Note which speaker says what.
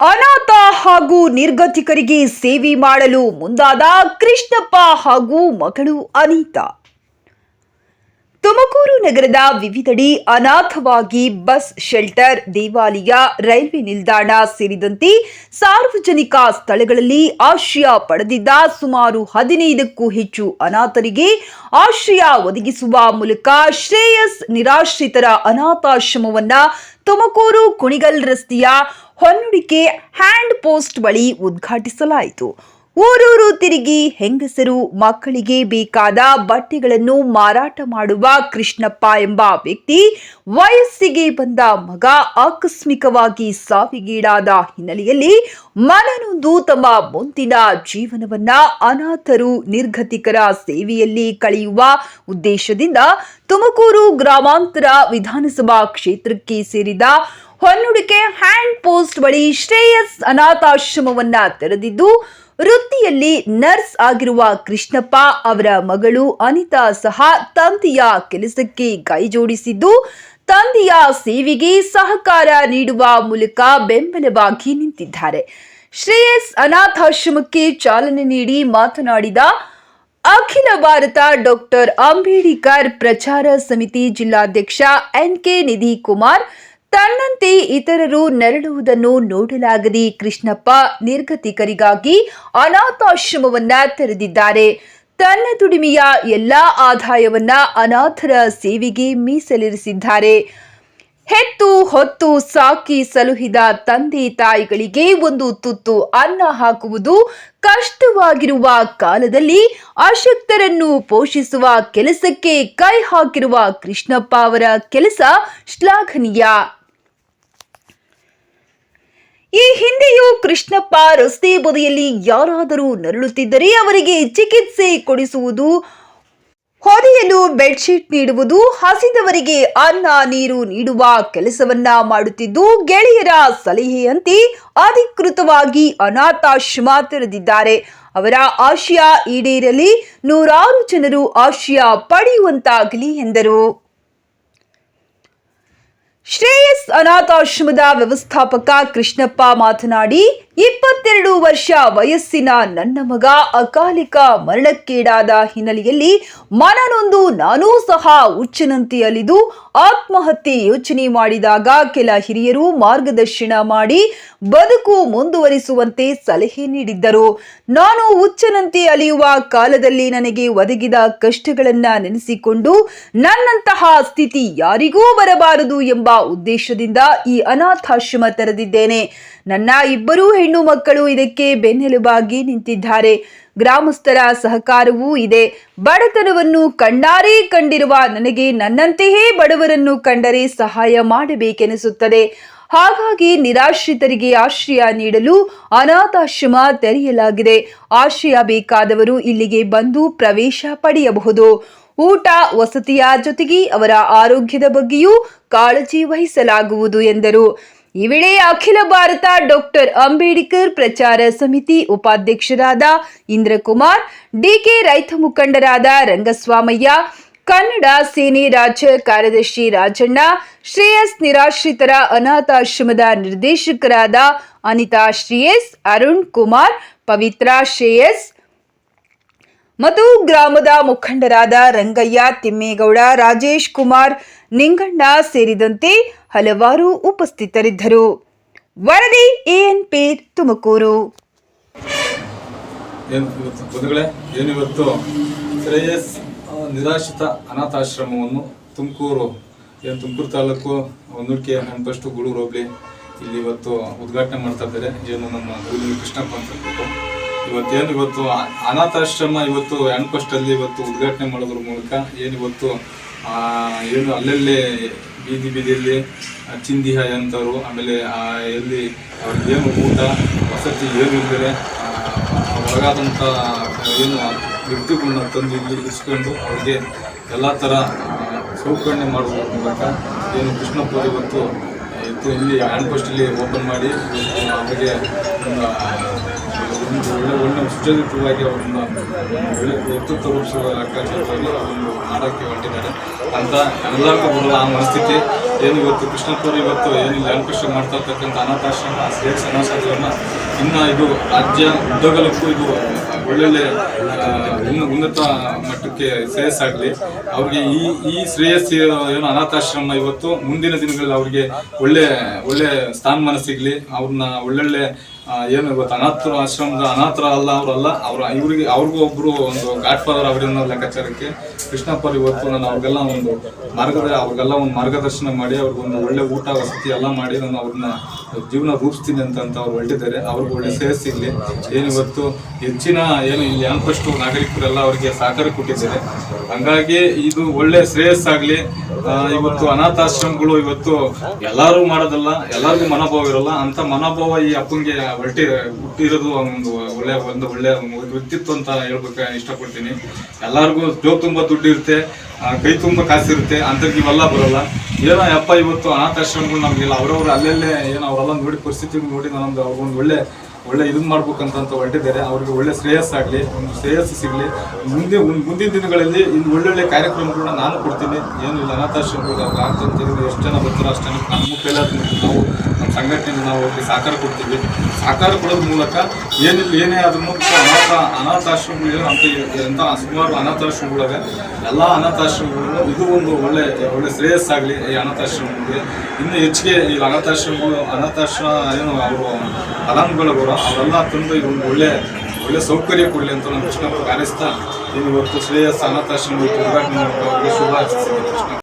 Speaker 1: ಅನಾಥ ಹಾಗೂ ನಿರ್ಗತಿಕರಿಗೆ ಸೇವೆ ಮಾಡಲು ಮುಂದಾದ ಕೃಷ್ಣಪ್ಪ ಹಾಗೂ ಮಗಳು ಅನಿತಾ. ತುಮಕೂರು ನಗರದ ವಿವಿಧೆಡೆ ಅನಾಥವಾಗಿ ಬಸ್ ಶೆಲ್ಟರ್, ದೇವಾಲಯ, ರೈಲ್ವೆ ನಿಲ್ದಾಣ ಸೇರಿದಂತೆ ಸಾರ್ವಜನಿಕ ಸ್ಥಳಗಳಲ್ಲಿ ಆಶ್ರಯ ಪಡೆದಿದ್ದ ಸುಮಾರು ಹದಿನೈದಕ್ಕೂ ಹೆಚ್ಚು ಅನಾಥರಿಗೆ ಆಶ್ರಯ ಒದಗಿಸುವ ಮೂಲಕ ಶ್ರೇಯಸ್ ನಿರಾಶ್ರಿತರ ಅನಾಥಾಶ್ರಮವನ್ನ ತುಮಕೂರು ಕುಣಿಗಲ್ ರಸ್ತೆಯ ಹೊನ್ನುಡಿಕೆ ಹ್ಯಾಂಡ್ ಪೋಸ್ಟ್ ಬಳಿ ಉದ್ಘಾಟಿಸಲಾಯಿತು. ಊರೂರು ತಿರುಗಿ ಹೆಂಗಸರು ಮಕ್ಕಳಿಗೆ ಬೇಕಾದ ಬಟ್ಟೆಗಳನ್ನು ಮಾರಾಟ ಮಾಡುವ ಕೃಷ್ಣಪ್ಪ ಎಂಬ ವ್ಯಕ್ತಿ ವಯಸ್ಸಿಗೆ ಬಂದ ಮಗ ಆಕಸ್ಮಿಕವಾಗಿ ಸಾವಿಗೀಡಾದ ಹಿನ್ನೆಲೆಯಲ್ಲಿ ಮನನೊಂದು ತಮ್ಮ ಮುಂದಿನ ಜೀವನವನ್ನ ಅನಾಥರು ನಿರ್ಗತಿಕರ ಸೇವೆಯಲ್ಲಿ ಕಳೆಯುವ ಉದ್ದೇಶದಿಂದ ತುಮಕೂರು ಗ್ರಾಮಾಂತರ ವಿಧಾನಸಭಾ ಕ್ಷೇತ್ರಕ್ಕೆ ಸೇರಿದ ಹೊನ್ನುಡಿಕೆ ಹ್ಯಾಂಡ್ ಪೋಸ್ಟ್ ಬಳಿ ಶ್ರೇಯಸ್ ಅನಾಥಾಶ್ರಮವನ್ನ ತೆರೆದಿದ್ದು, ವೃತ್ತಿಯಲ್ಲಿ ನರ್ಸ್ ಆಗಿರುವ ಕೃಷ್ಣಪ್ಪ ಅವರ ಮಗಳು ಅನಿತಾ ಸಹ ತಂದೆಯ ಕೆಲಸಕ್ಕೆ ಕೈಜೋಡಿಸಿದ್ದು ತಂದೆಯ ಸೇವೆಗೆ ಸಹಕಾರ ನೀಡುವ ಮೂಲಕ ಬೆಂಬಲವಾಗಿ ನಿಂತಿದ್ದಾರೆ. ಶ್ರೇಯಸ್ ಅನಾಥಾಶ್ರಮಕ್ಕೆ ಚಾಲನೆ ನೀಡಿ ಮಾತನಾಡಿದ ಅಖಿಲ ಭಾರತ ಡಾಕ್ಟರ್ ಅಂಬೇಡ್ಕರ್ ಪ್ರಚಾರ ಸಮಿತಿ ಜಿಲ್ಲಾಧ್ಯಕ್ಷ ಎನ್ ಕೆ ನಿಧಿ ಕುಮಾರ್ ತನ್ನಂತೆ ಇತರರು ನರಳುವುದನ್ನು ನೋಡಲಾಗದೆ ಕೃಷ್ಣಪ್ಪ ನಿರ್ಗತಿಕರಿಗಾಗಿ ಅನಾಥಾಶ್ರಮವನ್ನ ತೆರೆದಿದ್ದಾರೆ. ತನ್ನ ದುಡಿಮೆಯ ಎಲ್ಲಾ ಆದಾಯವನ್ನ ಅನಾಥರ ಸೇವೆಗೆ ಮೀಸಲಿರಿಸಿದ್ದಾರೆ. ಹೆತ್ತು ಹೊತ್ತು ಸಾಕಿ ಸಲುಹಿದ ತಂದೆ ತಾಯಿಗಳಿಗೆ ಒಂದು ತುತ್ತು ಅನ್ನ ಹಾಕುವುದು ಕಷ್ಟವಾಗಿರುವ ಕಾಲದಲ್ಲಿ ಅಶಕ್ತರನ್ನು ಪೋಷಿಸುವ ಕೆಲಸಕ್ಕೆ ಕೈ ಹಾಕಿರುವ ಕೃಷ್ಣಪ್ಪ ಅವರ ಕೆಲಸ ಶ್ಲಾಘನೀಯ. ಈ ಹಿಂದೆಯೂ ಕೃಷ್ಣಪ್ಪ ರಸ್ತೆ ಬದಿಯಲ್ಲಿ ಯಾರಾದರೂ ನರಳುತ್ತಿದ್ದರೆ ಅವರಿಗೆ ಚಿಕಿತ್ಸೆ ಕೊಡಿಸುವುದು ಹೊದೆಯಲು ಬೆಡ್ಶೀಟ್ ನೀಡುವುದು ಹಸಿದವರಿಗೆ ಅನ್ನ ನೀರು ನೀಡುವ ಕೆಲಸವನ್ನ ಮಾಡುತ್ತಿದ್ದು ಗೆಳೆಯರ ಸಲಹೆಯಂತೆ ಅಧಿಕೃತವಾಗಿ ಅನಾಥಾಶ್ರಮ ತೆರೆದಿದ್ದಾರೆ. ಅವರ ಆಶಯ ಈಡೇರಲಿ ನೂರಾರು ಜನರು ಆಶಯ ಪಡೆಯುವಂತಾಗಲಿ ಎಂದರು. ಶ್ರೇಯಸ್ ಅನಾಥಾಶ್ರಮದ ವ್ಯವಸ್ಥಾಪಕ ಕೃಷ್ಣಪ್ಪ ಮಾತನಾಡಿ, ಇಪ್ಪತ್ತೆರಡು ವರ್ಷ ವಯಸ್ಸಿನ ನನ್ನ ಮಗ ಅಕಾಲಿಕ ಮರಣಕ್ಕೀಡಾದ ಹಿನ್ನೆಲೆಯಲ್ಲಿ ಮನನೊಂದು ನಾನೂ ಸಹ ಹುಚ್ಚಿನಂತೆ ಅಲಿದು ಆತ್ಮಹತ್ಯೆ ಯೋಚನೆ ಮಾಡಿದಾಗ ಕೆಲ ಹಿರಿಯರು ಮಾರ್ಗದರ್ಶನ ಮಾಡಿ ಬದುಕು ಮುಂದುವರಿಸುವಂತೆ ಸಲಹೆ ನೀಡಿದ್ದರು. ನಾನು ಹುಚ್ಚನಂತೆ ಅಲಿಯುವ ಕಾಲದಲ್ಲಿ ನನಗೆ ಒದಗಿದ ಕಷ್ಟಗಳನ್ನು ನೆನೆಸಿಕೊಂಡು ನನ್ನಂತಹ ಸ್ಥಿತಿ ಯಾರಿಗೂ ಬರಬಾರದು ಎಂಬ ಉದ್ದೇಶದಿಂದ ಈ ಅನಾಥಾಶ್ರಮ ತೆರೆದಿದ್ದೇನೆ. ನನ್ನ ಇಬ್ಬರೂ ಹೆಣ್ಣು ಮಕ್ಕಳು ಇದಕ್ಕೆ ಬೆನ್ನೆಲುಬಾಗಿ ನಿಂತಿದ್ದಾರೆ. ಗ್ರಾಮಸ್ಥರ ಸಹಕಾರವೂ ಇದೆ. ಬಡತನವನ್ನು ಕಂಡಾರೆ ಕಂಡಿರುವ ನನಗೆ ನನ್ನಂತೆಯೇ ಬಡವರನ್ನು ಕಂಡರೆ ಸಹಾಯ ಮಾಡಬೇಕೆನಿಸುತ್ತದೆ. ಹಾಗಾಗಿ ನಿರಾಶ್ರಿತರಿಗೆ ಆಶ್ರಯ ನೀಡಲು ಅನಾಥಾಶ್ರಮ ತೆರೆಯಲಾಗಿದೆ. ಆಶ್ರಯ ಬೇಕಾದವರು ಇಲ್ಲಿಗೆ ಬಂದು ಪ್ರವೇಶ ಪಡೆಯಬಹುದು. ಊಟ, ವಸತಿಯ ಜೊತೆಗೆ ಅವರ ಆರೋಗ್ಯದ ಬಗ್ಗೆಯೂ ಕಾಳಜಿ ವಹಿಸಲಾಗುವುದು ಎಂದರು. ಈ ವೇಳೆ ಅಖಿಲ ಭಾರತ ಡಾಕ್ಟರ್ ಅಂಬೇಡ್ಕರ್ ಪ್ರಚಾರ ಸಮಿತಿ ಉಪಾಧ್ಯಕ್ಷರಾದ ಇಂದ್ರಕುಮಾರ್, ಡಿಕೆ ರೈತ ಮುಖಂಡರಾದ ರಂಗಸ್ವಾಮಯ್ಯ, ಕನ್ನಡ ಸೇನೆ ರಾಜ್ಯ ಕಾರ್ಯದರ್ಶಿ ರಾಜಣ್ಣ, ಶ್ರೇಯಸ್ ನಿರಾಶ್ರಿತರ ಅನಾಥಾಶ್ರಮದ ನಿರ್ದೇಶಕರಾದ ಅನಿತಾ ಶ್ರೇಯಸ್, ಅರುಣ್ ಕುಮಾರ್, ಪವಿತ್ರಾ ಶ್ರೇಯಸ್ ಮತ್ತು ಗ್ರಾಮದ ಮುಖಂಡರಾದ ರಂಗಯ್ಯ ತಿಮ್ಮೇಗೌಡ, ರಾಜೇಶ್ ಕುಮಾರ್, ನಿಂಗಣ್ಣ ಸೇರಿದಂತೆ ಹಲವಾರು ಉಪಸ್ಥಿತರಿದ್ದರು. ವರದಿ ಎಎನ್ಪಿ ತುಮಕೂರು.
Speaker 2: ಏನು ಇವತ್ತು ಬಂಧುಗಳೇ ಏನು ಇವತ್ತು? ಶ್ರೇಯಸ್ ನಿರಾಶ್ರಿತ ಅನಾಥಾಶ್ರಮವನ್ನು ತುಮಕೂರು, ಏನು ತುಮಕೂರು ತಾಲೂಕು ಹೊನ್ನೂಡಿಕೆ ಹಣಪಷ್ಟು ಗೂಳೂರು ಇಲ್ಲಿ ಇವತ್ತು ಉದ್ಘಾಟನೆ ಮಾಡ್ತಾ ಇದ್ದಾರೆ. ಏನು ನಮ್ಮ ಕೃಷ್ಣಪ್ಪ ಅಂತ ಇವತ್ತೇನು ಇವತ್ತು ಅನಾಥಾಶ್ರಮ ಇವತ್ತು ಹ್ಯಾಂಡ್ಪೋಸ್ಟಲ್ಲಿ ಇವತ್ತು ಉದ್ಘಾಟನೆ ಮಾಡೋದ್ರ ಮೂಲಕ ಏನು ಇವತ್ತು ಏನು ಅಲ್ಲಲ್ಲಿ ಬೀದಿ ಬೀದಿಯಲ್ಲಿ ಚಿಂದಿ ಅಂತವರು ಆಮೇಲೆ ಎಲ್ಲಿ ಏನು ಊಟ ವಸತಿ ಏನು ಇಲ್ಲದೆ ಒಳಗಾದಂಥ ಏನು ವ್ಯಕ್ತಿಗಳನ್ನ ತಂದು ಇಲ್ಲಿ ಇರಿಸ್ಕೊಂಡು ಅವ್ರಿಗೆ ಎಲ್ಲ ಥರ ಆ, ಸೌಕರ್ಯ ಮಾಡುವ ಮೂಲಕ ಏನು ಕೃಷ್ಣಪ್ಪ ಇವತ್ತು ಇವತ್ತು ಇಲ್ಲಿ ಹ್ಯಾಂಡ್ ಪೋಸ್ಟಲ್ಲಿ ಓಪನ್ ಮಾಡಿ ಅವರಿಗೆ ಸುಚರಿತವಾಗಿ ಅವರನ್ನ ಒಳ್ಳೆ ವ್ಯಕ್ತಿತ್ವ ರೂಪಿಸುವ ಲೆಕ್ಕಾಚಾರದಲ್ಲಿ ಒಂದು ಮಾಡೋಕ್ಕೆ ಹೊರಟಿದ್ದಾರೆ. ಅಂತ ಎಲ್ಲರಿಗೂ ಬರೋದು ಆ ಮನಸ್ಥಿತಿ. ಏನು ಇವತ್ತು ಕೃಷ್ಣಪ್ಪರು ಇವತ್ತು ಏನು ಲ್ಯಾಂಡ್ ಮಾಡ್ತಾ ಇರ್ತಕ್ಕಂಥ ಅನಾಥಾಶ್ರಮ ಶ್ರೇಯಸ್ ಅನಾಥಾಶ್ರಮ, ಇನ್ನು ಇದು ರಾಜ್ಯ ಉದ್ಯೋಗಕ್ಕೂ ಇದು ಒಳ್ಳೊಳ್ಳೆ ಇನ್ನು ಉನ್ನತ ಮಟ್ಟಕ್ಕೆ ಶ್ರೇಯಸ್ಸಾಗಲಿ. ಅವ್ರಿಗೆ ಈ ಈ ಶ್ರೇಯಸ್ ಏನು ಅನಾಥಾಶ್ರಮ ಇವತ್ತು ಮುಂದಿನ ದಿನಗಳಲ್ಲಿ ಅವ್ರಿಗೆ ಒಳ್ಳೆ ಒಳ್ಳೆ ಸ್ಥಾನಮಾನ ಸಿಗಲಿ. ಅವ್ರನ್ನ ಒಳ್ಳೊಳ್ಳೆ ಏನು ಇವತ್ತು ಅನಾಥರು ಆಶ್ರಮದ ಅನಾಥರ ಅಲ್ಲ, ಅವರಲ್ಲ. ಅವ್ರ ಇವ್ರಿಗೆ ಅವ್ರಿಗೂ ಒಬ್ರು ಒಂದು ಗಾಡ್ ಫಾದರ್ ಅವರನ್ನ ಲೆಕ್ಕಾಚಾರಕ್ಕೆ ಕೃಷ್ಣಪ್ಪ ಇವತ್ತು ನಾನು ಅವ್ರಿಗೆಲ್ಲ ಒಂದು ಮಾರ್ಗದ ಅವ್ರಿಗೆಲ್ಲ ಒಂದು ಮಾರ್ಗದರ್ಶನ ಮಾಡಿ ಅವ್ರಿಗೊಂದು ಒಳ್ಳೆ ಊಟ, ವಸತಿ ಎಲ್ಲ ಮಾಡಿ ನಾನು ಅವ್ರನ್ನ ಜೀವನ ರೂಪಿಸ್ತೀನಿ ಅಂತ ಅವ್ರು ಹೊರಟಿದ್ದಾರೆ ಅವ್ರಿಗೂ ಒಳ್ಳೆ ಸೇವೆ ಸಿಗಲಿ. ಏನು ಇವತ್ತು ಹೆಚ್ಚಿನ ಏನು ಇಲ್ಲಿ ಅಂಕಷ್ಟು ನಾಗರಿಕರೆಲ್ಲ ಅವರಿಗೆ ಸಹಕಾರ ಕೊಟ್ಟಿದ್ದಾರೆ. ಹಂಗಾಗಿ ಇದು ಒಳ್ಳೆ ಶ್ರೇಯಸ್ಸಾಗ್ಲಿ. ಇವತ್ತು ಅನಾಥಾಶ್ರಮಗಳು ಇವತ್ತು ಎಲ್ಲರೂ ಮಾಡೋದಲ್ಲ, ಎಲ್ಲರಿಗೂ ಮನೋಭಾವ ಇರಲ್ಲ. ಅಂತ ಮನೋಭಾವ ಈ ಅಪ್ಪಂಗೆ ಹೊರಟಿ ಹುಟ್ಟಿರೋದು ಒಂದು ಒಳ್ಳೆ ಒಂದು ಒಳ್ಳೆ ವ್ಯಕ್ತಿತ್ವ ಅಂತ ಹೇಳ್ಬೇಕು ಇಷ್ಟಪಡ್ತೀನಿ. ಎಲ್ಲರಿಗೂ ಜೋಬ್ ತುಂಬ ದುಡ್ಡು ಇರುತ್ತೆ ಕೈ ತುಂಬ ಕಾಸಿರುತ್ತೆ ಅಂತ ಇವೆಲ್ಲ ಬರಲ್ಲ. ಏನೋ ಅಪ್ಪ ಇವತ್ತು ಅನಾಥಾಶ್ರಮಗಳು ನಮಗಿಲ್ಲ, ಅವರವ್ರು ಅಲ್ಲೆಲ್ಲೇ ಏನೋ ಅವರೆಲ್ಲ ನೋಡಿ ಪರಿಸ್ಥಿತಿ ನೋಡಿ ನಾನೊಂದು ಅವ್ರಿಗೊಂದು ಒಳ್ಳೆ ಒಳ್ಳೆ ಇದನ್ನ ಮಾಡ್ಬೇಕಂತ ಅಂತ ಹೊರಟಿದ್ದಾರೆ. ಅವ್ರಿಗೆ ಒಳ್ಳೆ ಶ್ರೇಯಸ್ಸಾಗಲಿ ಒಂದು ಶ್ರೇಯಸ್ಸು ಸಿಗಲಿ. ಮುಂದೆ ಮುಂದಿನ ದಿನಗಳಲ್ಲಿ ಇನ್ನು ಒಳ್ಳೊಳ್ಳೆ ಕಾರ್ಯಕ್ರಮಗಳನ್ನ ನಾನು ಕೊಡ್ತೀನಿ. ಏನು ಇಲ್ಲ ಅನಾಥಾಶ್ರಮಗಳು ಅವ್ರು ಆಗ್ತಂತ ಎಷ್ಟು ಜನ ಬರ್ತಾರೋ ಅಷ್ಟು ಜನ ನಮ್ಮ ಕೈಲಾದ ನಾವು ಸಂಘಟನೆಯಿಂದ ನಾವು ಅವ್ರಿಗೆ ಸಹಕಾರ ಕೊಡ್ತೀವಿ. ಸಹಕಾರ ಕೊಡೋದ್ರ ಮೂಲಕ ಏನಿಲ್ಲ, ಏನೇ ಆದ್ರೂ ಅನಾಥ ಅನಾಥಾಶ್ರಮಗಳು ಅಂತ ಎಂತ ಸುಮಾರು ಅನಾಥಾಶ್ರಮಗಳಾಗ ಎಲ್ಲ ಅನಾಥಾಶ್ರಮಗಳು ಇದು ಒಂದು ಒಳ್ಳೆ ಒಳ್ಳೆ ಶ್ರೇಯಸ್ಸಾಗಲಿ ಈ ಅನಾಥಾಶ್ರಮಗಳಿಗೆ. ಇನ್ನೂ ಹೆಚ್ಚಿಗೆ ಈ ಅನಾಥಾಶ್ರಮಗಳು ಅನಾಥಾಶ್ರಮ ಏನು ಅವರು ಫಲಾನುಭವಿಗಳು ಅವರೆಲ್ಲ ತಂದು ಒಂದು ಒಳ್ಳೆ ಒಳ್ಳೆ ಸೌಕರ್ಯ ಕೊಡಲಿ ಅಂತ ನಾನು ಕೃಷ್ಣ ಕಾಣಿಸ್ತಾ ಇವತ್ತು ಶ್ರೇಯಸ್ ಅನಾಥಾಶ್ರಮ ಉದ್ಘಾಟನೆ ಶುಭ